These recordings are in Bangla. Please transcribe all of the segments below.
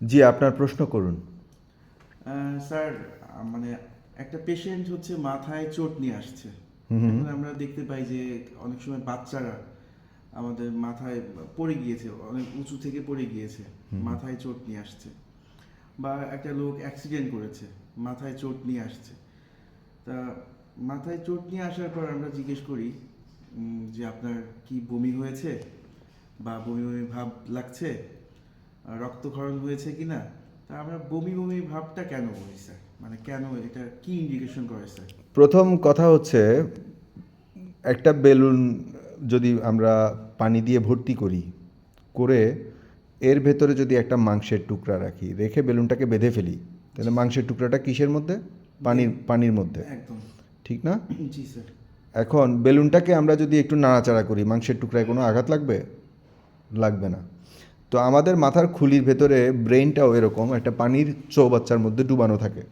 জি আপনার প্রশ্ন করুন। স্যার মানে একটা পেশেন্ট হচ্ছে মাথায় চোট নিয়ে আসছে। আমরা দেখতে পাই যে অনেক সময় বাচ্চারা আমাদের মাথায় পড়ে গিয়েছে অনেক উঁচু থেকে পড়ে গিয়েছে মাথায় চোট নিয়ে আসছে। বা একটা লোক অ্যাক্সিডেন্ট করেছে মাথায় চোট নিয়ে আসছে। তা মাথায় চোট নিয়ে আসার পর আমরা জিজ্ঞেস করি যে আপনার কি বমি হয়েছে? বা বমি বমি ভাব লাগছে? রক্তক্ষরণ হয়েছে কিনা তা আমরা বমি বমি ভাবটা কেন বলি স্যার? মানে কেন এটা কি ইন্ডিকেশন করে স্যার? প্রথম কথা হচ্ছে একটা বেলুন যদি আমরা পানি দিয়ে ভর্তি করি করে এর ভেতরে যদি একটা মাংসের টুকরা রাখি রেখে বেলুনটাকে বেঁধে ফেলি তাহলে মাংসের টুকরাটা কিসের মধ্যে? পানির পানির মধ্যে। একদম। ঠিক না? জি স্যার। এখন বেলুনটাকে আমরা যদি একটু নাড়াচাড়া করি মাংসের টুকরায় কোনো আঘাত লাগবে? লাগবে না। তো আমাদের মাথার খুলির ভেতরে ব্রেনটাও এরকম একটা পানির চৌবাচ্চার মধ্যে ডুবানো থাকে।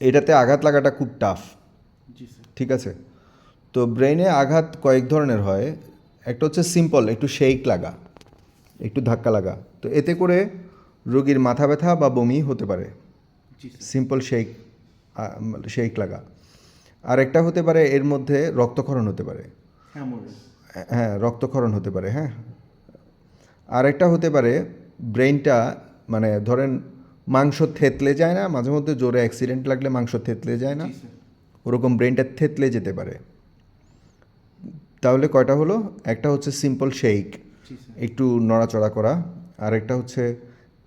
এটাতে আঘাত লাগাটা খুব টাফ ঠিক আছে? তো ব্রেনে আঘাত কয়েক ধরনের হয়। একটা হচ্ছে সিম্পল একটু শেক লাগা একটু ধাক্কা লাগা। তো এতে করে রোগীর মাথা ব্যথা বা বমি হতে পারে। সিম্পল শেক শেক লাগা। আর একটা হতে পারে এর মধ্যে রক্তক্ষরণ হতে পারে। হ্যাঁ রক্তক্ষরণ হতে পারে হ্যাঁ। আরেকটা হতে পারে ব্রেনটা মানে ধরেন মাংস থেতলে যায় না মাঝে মধ্যে জোরে অ্যাক্সিডেন্ট লাগলে মাংস থেতলে যায় না। ওরকম ব্রেনটা থেতলে যেতে পারে। তাহলে কয়টা হলো? একটা হচ্ছে সিম্পল শেক একটু নড়াচড়া করা আর একটা হচ্ছে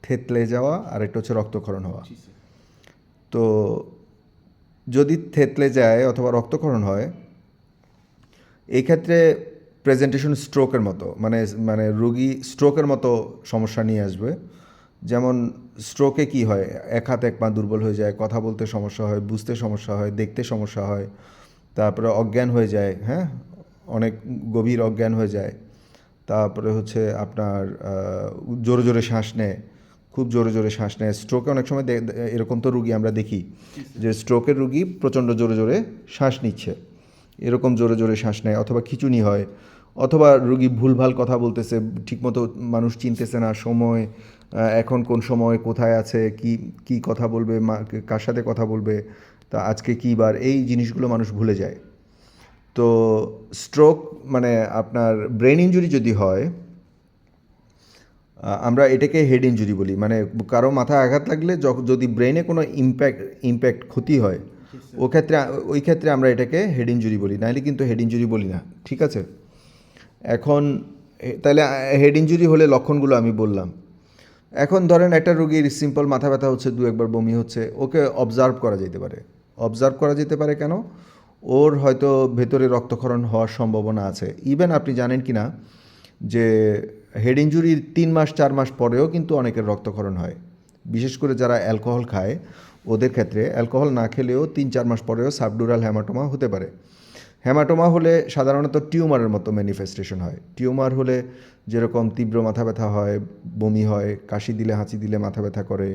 থেতলে যাওয়া আর একটা হচ্ছে রক্তক্ষরণ হওয়া। তো যদি থেতলে যায় অথবা রক্তক্ষরণ হয় এই ক্ষেত্রে প্রেজেন্টেশন স্ট্রোকের মতো মানে মানে রুগী স্ট্রোকের মতো সমস্যা নিয়ে আসবে। যেমন স্ট্রোকে কি হয়? এক হাত এক পা দুর্বল হয়ে যায়, কথা বলতে সমস্যা হয়, বুঝতে সমস্যা হয়, দেখতে সমস্যা হয়, তারপরে অজ্ঞান হয়ে যায় হ্যাঁ? অনেক গভীর অজ্ঞান হয়ে যায়। তারপরে হচ্ছে আপনার জোরে জোরে শ্বাস নেয়, খুব জোরে জোরে শ্বাস নেয়। স্ট্রোকে অনেক সময় এরকম তো রুগী আমরা দেখি যে স্ট্রোকের রুগী প্রচণ্ড জোরে জোরে শ্বাস নিচ্ছে। এরকম জোরে জোরে শ্বাস নেয়, অথবা খিচুনি হয় অথবা রুগী ভুলভাল কথা বলতেছে ঠিকমতো মানুষ চিনতেছে না সময় এখন কোন সময় কোথায় আছে কি কি কথা বলবে মা- কার সাথে কথা বলবে তা আজকে কী বার এই জিনিসগুলো মানুষ ভুলে যায়। তো স্ট্রোক মানে আপনার ব্রেন ইনজুরি যদি হয় আমরা এটাকে হেড ইনজুরি বলি। মানে কারও মাথায় আঘাত লাগলে যদি ব্রেনে কোনো ইম্প্যাক্ট ইম্প্যাক্ট ক্ষতি হয় ও ক্ষেত্রে ওই ক্ষেত্রে আমরা এটাকে হেড ইঞ্জুরি বলি। নাহলে কিন্তু হেড ইনজুরি বলি না। ঠিক আছে? এখন তাহলে হেড ইনজুরি হলে লক্ষণগুলো আমি বললাম। এখন ধরেন একটা রোগীর সিম্পল মাথা ব্যথা হচ্ছে, দু একবার বমি হচ্ছে, ওকে অবজার্ভ করা যেতে পারে। অবজার্ভ করা যেতে পারে কেন? ওর হয়তো ভেতরে রক্তক্ষরণ হওয়ার সম্ভাবনা আছে। ইভেন আপনি জানেন কি না যে হেড ইনজুরির তিন মাস, চার মাস পরেও কিন্তু অনেকের রক্তক্ষরণ হয়। বিশেষ করে যারা অ্যালকোহল খায়, ওদের ক্ষেত্রে অ্যালকোহল না খেলেও তিন, চার মাস পরেও সাবডুরাল হ্যামাটোমা হতে পারে। হ্যামাটোমা হলে সাধারণত টিউমারের মতো ম্যানিফেস্টেশন হয়। টিউমার হলে যেরকম তীব্র মাথা ব্যথা হয়, বমি হয়, কাশি দিলে হাঁচি দিলে মাথা ব্যথা করে।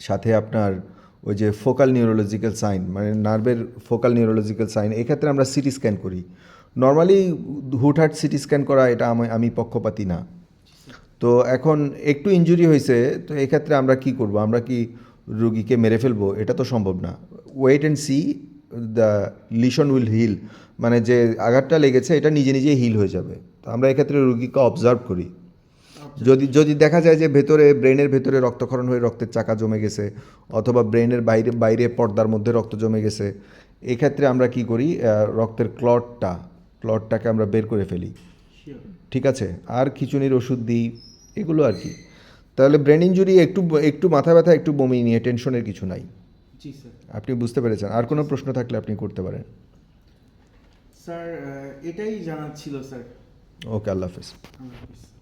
সাথে আপনার ওই যে ফোকাল নিউরোলজিক্যাল সাইন মানে নার্ভের ফোকাল নিউরোলজিক্যাল সাইন এক্ষেত্রে আমরা সিটি স্ক্যান করি। নর্মালি হুটহাট সিটি স্ক্যান করা এটা আমি আমি পক্ষপাতি না। তো এখন একটু ইনজুরি হয়েছে, তো এক্ষেত্রে আমরা কি করব? আমরা কি রুগীকে মেরে ফেলব? এটা তো সম্ভব না। Wait and see the lesion will heal মানে যে আঘাতটা লেগেছে এটা নিজে নিজেই হিল হয়ে যাবে। তো আমরা এক্ষেত্রে রুগীকে অবজার্ভ করি। যদি যদি দেখা যায় যে ভেতরে ব্রেনের ভেতরে রক্তক্ষরণ হয়ে রক্তের চাকা জমে গেছে অথবা ব্রেনের বাইরে বাইরে পর্দার মধ্যে রক্ত জমে গেছে এক্ষেত্রে আমরা কি করি রক্তের ক্লটটা ক্লটটাকে আমরা বের করে ফেলি। ঠিক আছে? আর খিচুনির ওষুধ দিই এগুলো আর কি। তাহলে ব্রেন ইঞ্জুরি একটু একটু মাথা ব্যথা একটু বমি নিয়ে টেনশনের কিছু নাই। জি স্যার আপনি বুঝতে পেরেছেন। আর কোনো প্রশ্ন থাকলে আপনি করতে পারেন। স্যার এটাই জানার ছিল স্যার ওকে আল্লাহ হাফেজ। আল্লাহ হাফিজ।